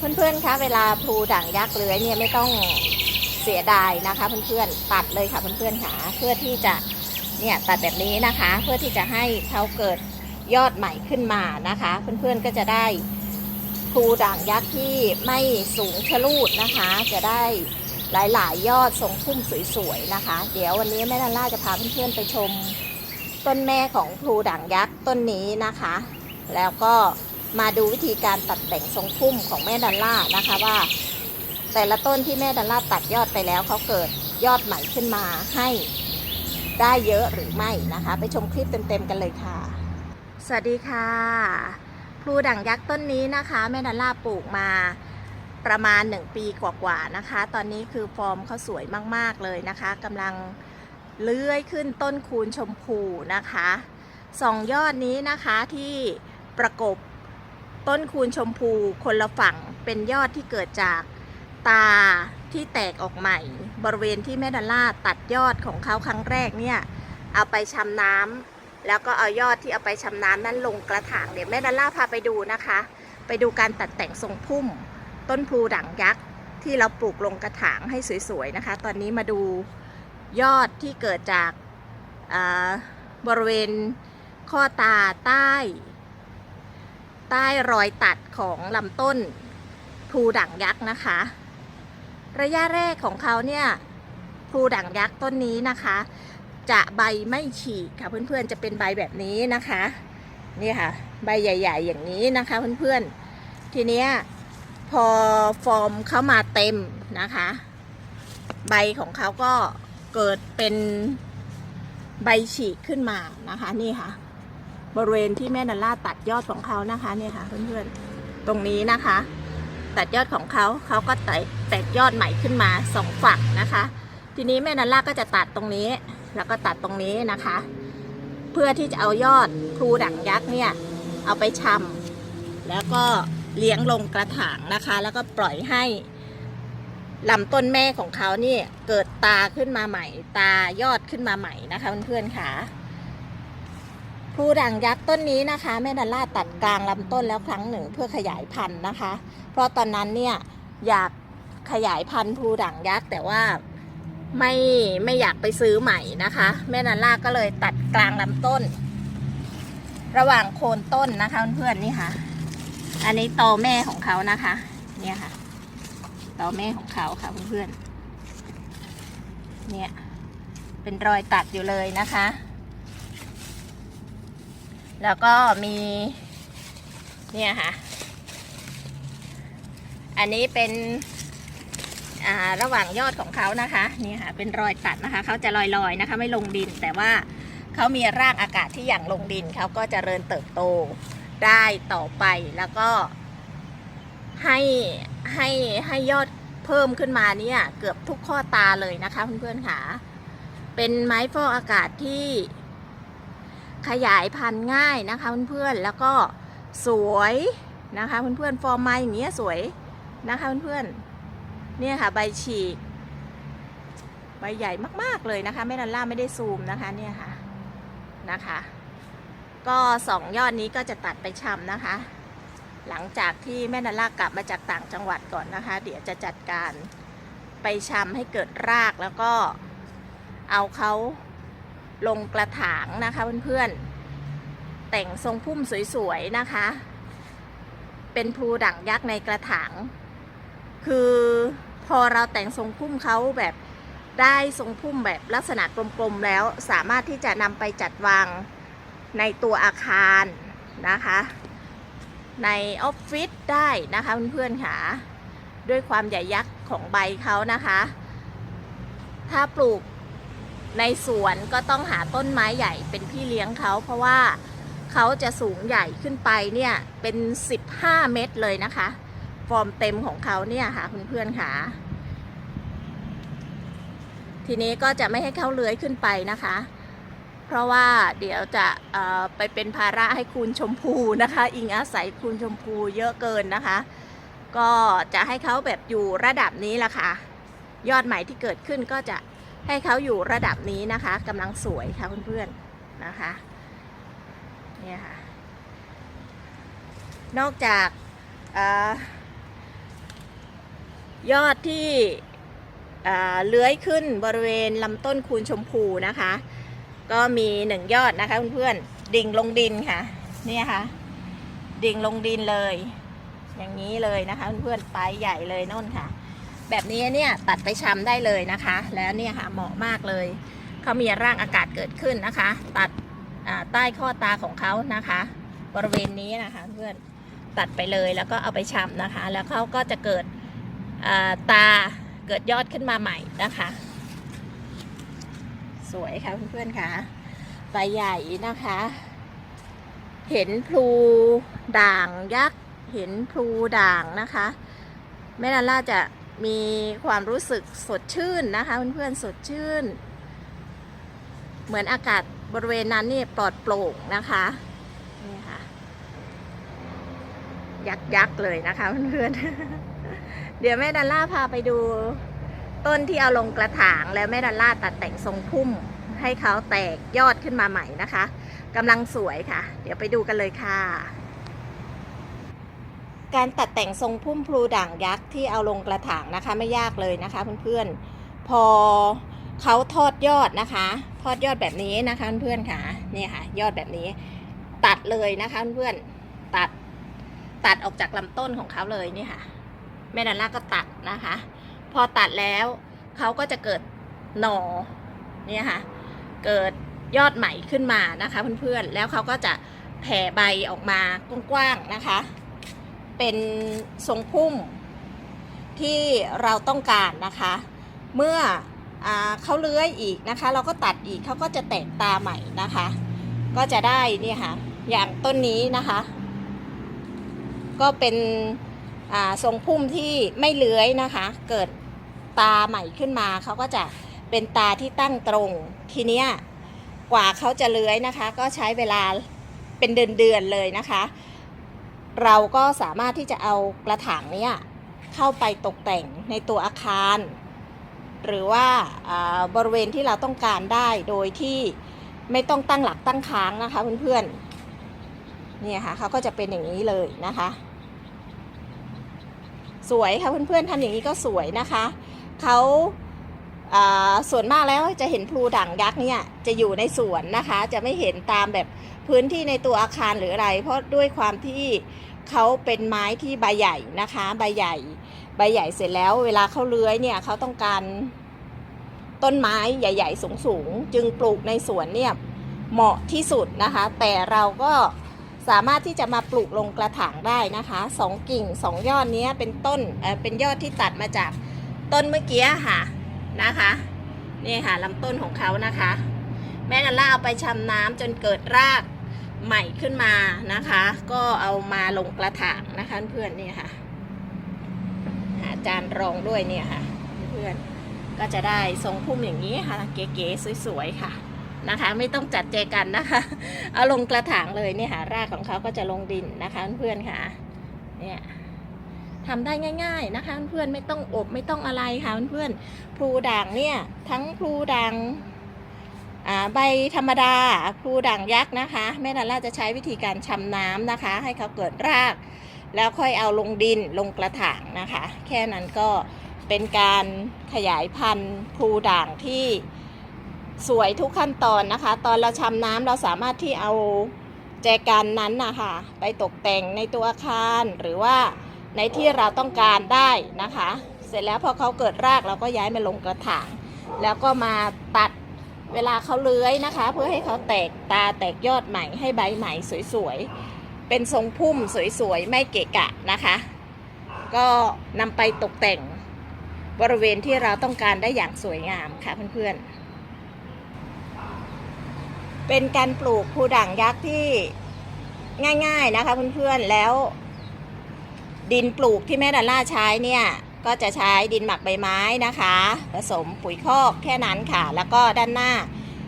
เพื่อนๆ คะเวลาพลูด่างยักษ์เลื้อยเนี่ยไม่ต้องเสียดายนะคะ เพื่อนๆ ตัดเลยค่ะเพื่อนๆค่ะเพื่อที่จะเนี่ยตัดแบบนี้นะคะ เพื่อที่จะให้เขาเกิดยอดใหม่ขึ้นมานะคะ เพื่อนๆก็จะได้พลูด่างยักษ์ที่ไม่สูงชะลูดนะคะ จะได้หลายๆ ยอดทรงพุ่มสวยๆนะคะ เดี๋ยววันนี้แม่ดาล่าจะพาเพื่อนๆไปชมต้นแม่ของพลูด่างยักษ์ต้นนี้นะคะ แล้วก็ มาดูวิธีการตัดแต่งทรงพุ่มของแม่ดันล่านะคะว่า แต่ละต้นที่แม่ดันล่าตัดยอดไปแล้วเขาเกิดยอดใหม่ขึ้นมาให้ได้เยอะหรือไม่นะคะ ไปชมคลิปเต็มๆกันเลยค่ะ สวัสดีค่ะพลูด่างยักษ์ต้นนี้นะคะ แม่ดันล่าปลูกมาประมาณ 1 ปีกว่าๆนะคะ ตอนนี้คือฟอร์มเขาสวยมากๆเลยนะคะกำลังเลื้อยขึ้นต้นคูณชมพูนะคะสองยอดนี้นะคะที่ประกบ ต้นคูณชมพูคนละฝั่งเป็นยอดที่เกิดจากตาที่แตกออกใหม่ บริเวณที่แม่ดัลล่าตัดยอดของเขาครั้งแรกเนี่ย เอาไปชำน้ำแล้วก็เอายอดที่เอาไปชำน้ำนั้นลงกระถางเดี๋ยวแม่ดัลล่าพาไปดูนะคะ ไปดูการตัดแต่งทรงพุ่ม ต้นพลูด่างยักษ์ที่เราปลูกลงกระถางให้สวยๆนะคะ ตอนนี้มาดูยอดที่เกิดจากาบริเวณข้อตาใต้ ใต้รอยตัดของลำต้นพูด่างยักษ์นะคะ ระยะแรกของเขาเนี่ยพูด่างยักษ์ต้นนี้นะคะ จะใบไม่ฉีกค่ะเพื่อนๆจะเป็นใบแบบนี้นะคะนี่ค่ะ ใบใหญ่ ๆ อย่างนี้นะคะเพื่อนๆทีเนี้ยพอฟอร์มเข้ามาเต็มนะคะ ใบของเขาก็เกิดเป็นใบฉีกขึ้นมานะคะนี่ค่ะ บริเวณที่แม่นันล่าตัดยอดของเขานะคะเนี่ยค่ะเพื่อนๆตรงนี้นะคะ ตัดยอดของเขาเขาก็แตกแตกยอดใหม่ขึ้นมาสองฝักนะคะ ทีนี้แม่นันล่าก็จะตัดตรงนี้ แล้วก็ตัดตรงนี้นะคะ เพื่อที่จะเอายอดพลูด่างยักษ์เนี่ยเอาไปชำแล้วก็เลี้ยงลงกระถางนะคะ แล้วก็ปล่อยให้ลำต้นแม่ของเขานี่เกิดตาขึ้นมาใหม่ ตายอดขึ้นมาใหม่นะคะเพื่อนๆค่ะ พลูด่างยักษ์ต้นนี้นะคะแม่ดัลล่าตัดกลางลำต้นแล้วครั้งหนึ่งเพื่อขยายพันธุ์นะคะ เพราะตอนนั้นเนี่ยอยากขยายพันธุ์พลูด่างยักษ์แต่ว่าไม่ไม่อยากไปซื้อใหม่นะคะ แม่ดัลล่าก็เลยตัดกลางลำต้น ระหว่างโคนต้นนะคะเพื่อนๆนี่ค่ะ อันนี้ตอแม่ของเขานะคะ เนี่ยค่ะตอแม่ของเขาค่ะเพื่อนๆเนี่ยเป็นรอยตัดอยู่เลยนะคะ แล้วก็มีเนี่ยค่ะ อันนี้เป็นระหว่างยอดของเขานะคะนี่ค่ะเป็นรอยตัดนะคะเขาจะลอยๆนะคะ ไม่ลงดินแต่ว่าเขามีรากอากาศที่อย่างลงดินเขาก็จเจริญเติบโตได้ต่อไปแล้วก็ให้ให้ให้ยอดเพิ่มขึ้นมาเนี่ยเกือบทุกข้อตาเลยนะคะเพื่อนๆค่ะเป็นไม้ฟอกอากาศที่ ขยายพันธุ์ง่ายนะคะเพื่อนๆแล้วก็สวยนะคะเพื่อนๆฟอร์มมาอย่างเงี้ยสวยนะคะเพื่อนๆเนี่ยค่ะใบฉีก ใบใหญ่มากๆเลยนะคะแม่ดันล่าไม่ได้ซูมนะคะเนี่ยค่ะนะคะ ก็สองยอดนี้ก็จะตัดไปชำนะคะ หลังจากที่แม่ดันล่ากลับมาจากต่างจังหวัดก่อนนะคะ เดี๋ยวจะจัดการไปชำให้เกิดรากแล้วก็เอาเขา ลงกระถางนะคะเพื่อนๆ แต่งทรงพุ่มสวยๆนะคะ เป็นพลูด่างยักษ์ในกระถาง คือพอเราแต่งทรงพุ่มเขาแบบได้ทรงพุ่มแบบลักษณะกลมๆแล้วสามารถที่จะนำไปจัดวางในตัวอาคารนะคะ ในออฟฟิศได้นะคะเพื่อนๆค่ะด้วยความใหญ่ยักษ์ของใบเขานะคะ ถ้าปลูก ในสวนก็ต้องหาต้นไม้ใหญ่เป็นพี่เลี้ยงเขาเพราะว่าเขาจะสูงใหญ่ขึ้นไปเนี่ยเป็น 15 เมตรเลยนะคะ ฟอร์มเต็มของเขาเนี่ยค่ะเพื่อนๆค่ะ ทีนี้ก็จะไม่ให้เขาเลื้อยขึ้นไปนะคะ เพราะว่าเดี๋ยวจะไปเป็นภาระให้คูณชมพูนะคะ อิงอาศัยคูณชมพูเยอะเกินนะคะ ก็จะให้เขาแบบอยู่ระดับนี้ละค่ะ ยอดใหม่ที่เกิดขึ้นก็จะ ให้เขาอยู่ระดับนี้นะคะกำลังสวยค่ะเพื่อนๆนะคะเนี่ยค่ะ นอกจากอ่อยอดที่เลื้อยขึ้นบริเวณลำต้นคูณชมพูนะคะ ก็มีหนึ่งยอดนะคะเพื่อนๆดิ่งลงดินค่ะเนี่ยค่ะ ดิ่งลงดินเลย อย่างนี้เลยนะคะเพื่อนๆปลายใหญ่เลยน่นค่ะ แบบนี้เนี่ยตัดไปชำได้เลยนะคะ แล้วเนี่ยค่ะเหมาะมากเลยเขามีร่างอากาศเกิดขึ้นนะคะ ตัดใต้ข้อตาของเขานะคะ บริเวณนี้นะคะเพื่อนตัดไปเลยแล้วก็เอาไปชำนะคะ แล้วเขาก็จะเกิดตาเกิดยอดขึ้นมาใหม่นะคะ สวยค่ะเพื่อนๆค่ะใบใหญ่นะคะ เห็นพลูด่างยักษ์เห็นพลูด่างนะคะแม่ลาล่าจะ มีความรู้สึกสดชื่นนะคะเพื่อนๆสดชื่น เหมือนอากาศบริเวณนั้นนี่ปลอดโปร่งนะคะนี่ค่ะยักษ์ยักเลยนะคะเพื่อนๆ เดี๋ยวแม่ดัลล่าพาไปดู ต้นที่เอาลงกระถางแล้วแม่ดัลล่าตัดแต่งทรงพุ่ม ให้เขาแตกยอดขึ้นมาใหม่นะคะกำลังสวยค่ะ เดี๋ยวไปดูกันเลยค่ะ การตัดแต่งทรงพุ่มพลูด่างยักษ์ที่เอาลงกระถางนะคะไม่ยากเลยนะคะเพื่อนๆ พอเขาทอดยอดนะคะ ทอดยอดแบบนี้นะคะเพื่อนๆค่ะนี่ค่ะ ยอดแบบนี้ ตัดเลยนะคะเพื่อนๆตัดตัดออกจากลำต้นของเขาเลยนี่ค่ะแม่ดันล่าก็ตัดนะคะ พอตัดแล้วเขาก็จะเกิดหนอเนี่ยค่ะ เกิดยอดใหม่ขึ้นมานะคะเพื่อนๆ แล้วเขาก็จะแผ่ใบออกมากว้างๆนะคะ เป็นทรงพุ่มที่เราต้องการนะคะ เมื่ออเขาเลื้อยอีกนะคะ เราก็ตัดอีกเขาก็จะแตกตาใหม่นะคะ ก็จะได้นี่ค่ะอย่างต้นนี้นะคะ ก็เป็นทรงพุ่มที่ไม่เลื้อยนะคะ เกิดตาใหม่ขึ้นมาเขาก็จะเป็นตาที่ตั้งตรงทีเนี้ยกว่าเขาจะเลื้อยนะคะ ก็ใช้เวลาเป็นเดือนๆเลยนะคะ เราก็สามารถที่จะเอากระถางเนี้ยเข้าไปตกแต่งในตัวอาคาร หรือว่าบริเวณที่เราต้องการได้โดยที่ไม่ต้องตั้งหลักตั้งค้างนะคะเพื่อนๆเนี่ยค่ะเขาก็จะเป็นอย่างนี้เลยนะคะ สวยค่ะเพื่อนๆทำอย่างนี้ก็สวยนะคะเขา ส่วนมากแล้วจะเห็นพลูด่างยักษ์เนี่ยจะอยู่ในสวนนะคะ จะไม่เห็นตามแบบพื้นที่ในตัวอาคารหรืออะไร เพราะด้วยความที่เขาเป็นไม้ที่ใบใหญ่นะคะใบใหญ่ ใบใหญ่เสร็จแล้ว เวลาเขาเลื้อยเนี่ยเขาต้องการต้นไม้ใหญ่ ๆ สูงๆจึงปลูกในสวนเนี่ยเหมาะที่สุดนะคะ แต่เราก็สามารถที่จะมาปลูกลงกระถางได้นะคะสองกิ่งสองยอดนี้เป็นต้นเเป็นยอดที่ตัดมาจากต้นเมื่อกี้ค่ะ นะคะนี่ค่ะลำต้นของเขานะคะ แม่นันล่าเอาไปชำน้ำจนเกิดรากใหม่ขึ้นมานะคะ ก็เอามาลงกระถางนะคะเพื่อนนี่ค่ะหาจานรองด้วยเนี่ยค่ะ เพื่อนก็จะได้ทรงพุ่มอย่างนี้ค่ะ เก๋ๆสวยๆค่ะนะคะ ไม่ต้องจัดแจกันนะคะ เอาลงกระถางเลยเนี่ยค่ะ รากของเขาก็จะลงดินนะคะเพื่อนค่ะ ทำได้ง่าย ๆนะคะ เพื่อนไม่ต้องอบไม่ต้องอะไรค่ะเพื่อนๆพลูด่างเนี่ยทั้งพลูด่างอ่าใบธรรมดาพลูด่างยักษ์นะคะ แม่ดาล่าจะใช้วิธีการชำน้ำนะคะ ให้เขาเกิดราก แล้วค่อยเอาลงดินลงกระถางนะคะ แค่นั้นก็เป็นการขยายพันธุ์พลูด่างที่สวยทุกขั้นตอนนะคะ ตอนเราชำน้ำเราสามารถที่เอาแจกันนั้นนะคะไปตกแต่งในตัวอาคารหรือว่า ในที่เราต้องการได้นะคะ เสร็จแล้วพอเขาเกิดรากเราก็ย้ายมาลงกระถาง แล้วก็มาตัดเวลาเขาเลื้อยนะคะ เพื่อให้เขาแตกตาแตกยอดใหม่ให้ใบใหม่สวยๆ เป็นทรงพุ่มสวยๆ ไม่เกะกะนะคะ ก็นำไปตกแต่งบริเวณที่เราต้องการได้อย่างสวยงามค่ะเพื่อนๆ เป็นการปลูกภูด่างยักษ์ที่ง่ายๆนะคะเพื่อนๆ แล้ว ดินปลูกที่แม่ดอลล่าใช้เนี่ยก็จะใช้ดินหมักใบไม้นะคะ ผสมปุ๋ยคอกแค่นั้นค่ะ แล้วก็ด้านหน้า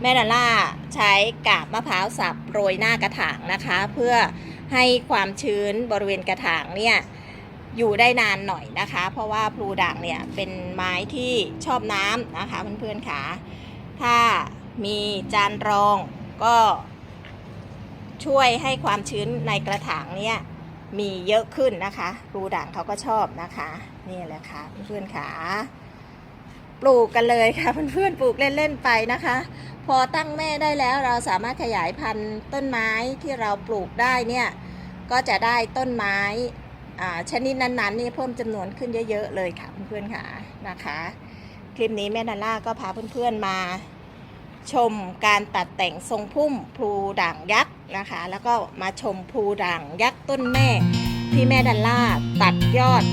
แม่ดอลล่าใช้กาบมะพร้าวสับโรยหน้ากระถางนะคะ เพื่อให้ความชื้นบริเวณกระถางเนี่ยอยู่ได้นานหน่อยนะคะ เพราะว่าพลูด่างเนี่ยเป็นไม้ที่ชอบน้ำนะคะเพื่อนๆค่ะถ้ามีจานรองก็ช่วยให้ความชื้นในกระถางเนี่ย มีเยอะขึ้นนะคะพลูด่างเขาก็ชอบนะคะ นี่แหละค่ะเพื่อนๆค่ะปลูกกันเลยค่ะเพื่อนๆปลูกเล่นๆไปนะคะ พอตั้งแม่ได้แล้วเราสามารถขยายพันธุ์ต้นไม้ที่เราปลูกได้เนี่ยก็จะได้ต้นไม้อ่าชนิดนั้นๆนี่เพิ่มจำนวนขึ้นเยอะๆเลยค่ะเพื่อนๆค่ะนะคะ คลิปนี้แม่ดาล่าก็พาเพื่อนๆมา ชมการตัดแต่งทรงพุ่มพลูด่างยักษ์นะคะ แล้วก็มาชมพูด่างยักษ์ต้นแม่ ที่แม่ดันล่าตัดยอด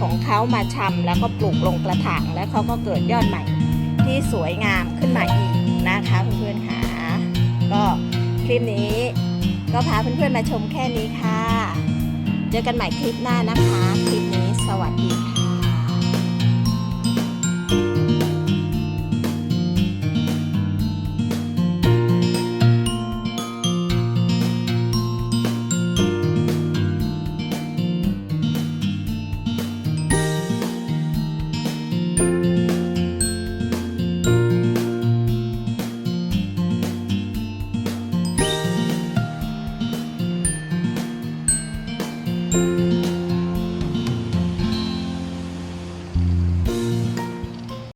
ของเขามาชำแล้วก็ปลูกลงกระถางแล้วเขาก็เกิดยอดใหม่ที่สวยงามขึ้นมาอีกนะคะเพื่อนๆค่ะก็คลิปนี้ก็พาเพื่อนๆมาชมแค่นี้ค่ะ เจอกันใหม่คลิปหน้านะคะ คลิปนี้สวัสดีค่ะ